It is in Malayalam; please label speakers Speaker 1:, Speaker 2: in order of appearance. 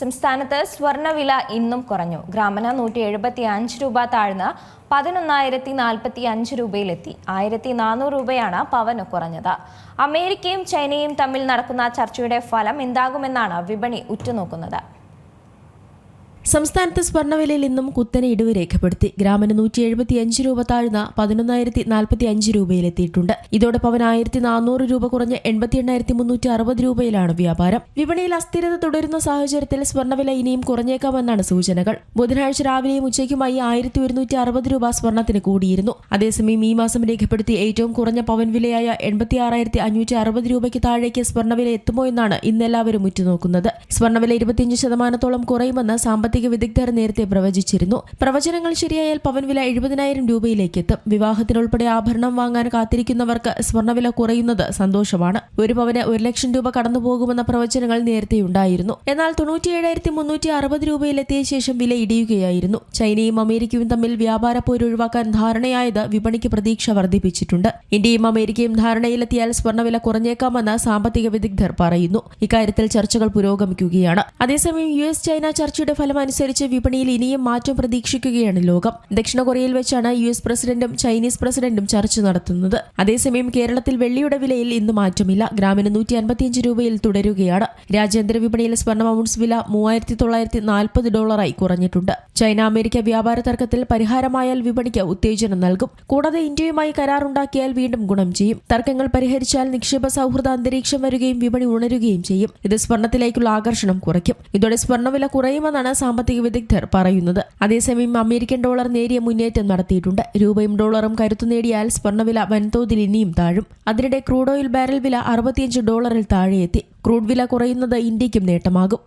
Speaker 1: സംസ്ഥാനത്ത് സ്വർണവില ഇന്നും കുറഞ്ഞു. ഗ്രാമന നൂറ്റി എഴുപത്തി അഞ്ച് രൂപ താഴ്ന്ന് പതിനൊന്നായിരത്തി നാൽപ്പത്തി അഞ്ച് രൂപയിലെത്തി. ആയിരത്തി നാനൂറ് രൂപയാണ് പവന് കുറഞ്ഞത്. അമേരിക്കയും ചൈനയും തമ്മിൽ നടക്കുന്ന ചർച്ചയുടെ ഫലം എന്താകുമെന്നാണ് വിപണി ഉറ്റുനോക്കുന്നത്.
Speaker 2: സംസ്ഥാനത്ത് സ്വർണവിലയിൽ ഇന്നും കുത്തനെ ഇടിവ് രേഖപ്പെടുത്തി. ഗ്രാമിന് നൂറ്റി എഴുപത്തി അഞ്ച് രൂപ താഴ്ന്ന പതിനൊന്നായിരത്തി നാൽപ്പത്തി അഞ്ച് രൂപയിലെത്തിയിട്ടുണ്ട്. ഇതോടൊപ്പം ആയിരത്തി നാനൂറ് രൂപ കുറഞ്ഞ് എൺപത്തി എണ്ണായിരത്തി മുന്നൂറ്റി അറുപത് രൂപയിലാണ് വ്യാപാരം. വിപണിയിൽ അസ്ഥിരത തുടരുന്ന സാഹചര്യത്തിൽ സ്വർണവില ഇനിയും കുറഞ്ഞേക്കാമെന്നാണ് സൂചനകൾ. ബുധനാഴ്ച രാവിലെയും ഉച്ചയ്ക്കുമായി ആയിരത്തി ഒരുന്നൂറ്റി അറുപത് രൂപ സ്വർണത്തിന് കൂടിയിരുന്നു. അതേസമയം ഈ മാസം രേഖപ്പെടുത്തിയ ഏറ്റവും കുറഞ്ഞ പവൻ വിലയായ എൺപത്തി ആറായിരത്തി അഞ്ഞൂറ്റി അറുപത് രൂപയ്ക്ക് താഴേക്ക് സ്വർണവില എത്തുമോ എന്നാണ് ഇന്നെല്ലാവരും ഉറ്റുനോക്കുന്നത്. സ്വർണവില ഇരുപത്തിയഞ്ച് ശതമാനത്തോളം കുറയുമെന്ന് സാമ്പത്തിക വിദഗ്ധർ നേരത്തെ പ്രവചിച്ചിരുന്നു. പ്രവചനങ്ങൾ ശരിയായാൽ പവൻ വില എഴുപതിനായിരം രൂപയിലേക്ക് എത്തും വിവാഹത്തിനുൾപ്പെടെ ആഭരണം വാങ്ങാൻ കാത്തിരിക്കുന്നവർക്ക് സ്വർണവില കുറയുന്നത് സന്തോഷമാണ്. ഒരു പവന് ഒരു ലക്ഷം രൂപ കടന്നുപോകുമെന്ന പ്രവചനങ്ങൾ നേരത്തെ ഉണ്ടായിരുന്നു എന്നാൽ തൊണ്ണൂറ്റിയേഴായിരത്തി മുന്നൂറ്റി അറുപത് രൂപയിലെത്തിയ ശേഷം വില ഇടിയുകയായിരുന്നു. ചൈനയും അമേരിക്കയും തമ്മിൽ വ്യാപാര പോര് ഒഴിവാക്കാൻ ധാരണയായത് വിപണിക്ക് പ്രതീക്ഷ വർദ്ധിപ്പിച്ചിട്ടുണ്ട്. ഇന്ത്യയും അമേരിക്കയും ധാരണയിലെത്തിയാൽ സ്വർണവില കുറഞ്ഞേക്കാമെന്ന് സാമ്പത്തിക വിദഗ്ധർ പറയുന്നു. ഇക്കാര്യത്തിൽ ചർച്ചകൾ പുരോഗമിക്കുകയാണ്. അതേസമയം യു എസ് ചൈന ചർച്ചയുടെ ഫലം അനുസരിച്ച് വിപണിയിൽ ഇനിയും മാറ്റം പ്രതീക്ഷിക്കുകയാണ് ലോകം. ദക്ഷിണ കൊറിയയിൽ വെച്ചാണ് യു എസ് പ്രസിഡന്റും ചൈനീസ് പ്രസിഡന്റും ചർച്ച നടത്തുന്നത്. അതേസമയം കേരളത്തിൽ വെള്ളിയുടെ വിലയിൽ ഇന്ന് മാറ്റമില്ല. ഗ്രാമിന് നൂറ്റി അൻപത്തിയഞ്ച് രൂപയിൽ തുടരുകയാണ്. രാജ്യാന്തര വിപണിയിലെ സ്വർണ ഔൺസ് വില മൂവായിരത്തി തൊള്ളായിരത്തി നാൽപ്പത് ഡോളറായി കുറഞ്ഞിട്ടുണ്ട്. ചൈന അമേരിക്ക വ്യാപാര തർക്കത്തിൽ പരിഹാരമായാൽ വിപണിക്ക് ഉത്തേജനം നൽകും. കൂടാതെ ഇന്ത്യയുമായി കരാറുണ്ടാക്കിയാൽ വീണ്ടും ഗുണം ചെയ്യും. തർക്കങ്ങൾ പരിഹരിച്ചാൽ നിക്ഷേപ സൗഹൃദ അന്തരീക്ഷം വരികയും വിപണി ഉണരുകയും ചെയ്യും. ഇത് സ്വർണത്തിലേക്കുള്ള ആകർഷണം കുറയ്ക്കും. ഇതോടെ സ്വർണവില കുറയുമെന്നാണ് സാമ്പത്തിക വിദഗ്ധർ പറയുന്നത്. അതേസമയം അമേരിക്കൻ ഡോളർ നേരിയ മുന്നേറ്റം നടത്തിയിട്ടുണ്ട്. രൂപയും ഡോളറും കരുത്തു നേടിയാൽ സ്വർണവില വൻതോതിൽ ഇനിയും താഴും. അതിനിടെ ക്രൂഡ് ഓയിൽ ബാരൽ വില അറുപത്തിയഞ്ച് ഡോളറിൽ താഴെയെത്തി. ക്രൂഡ് വില കുറയുന്നത് ഇന്ത്യക്കും നേട്ടമാകും.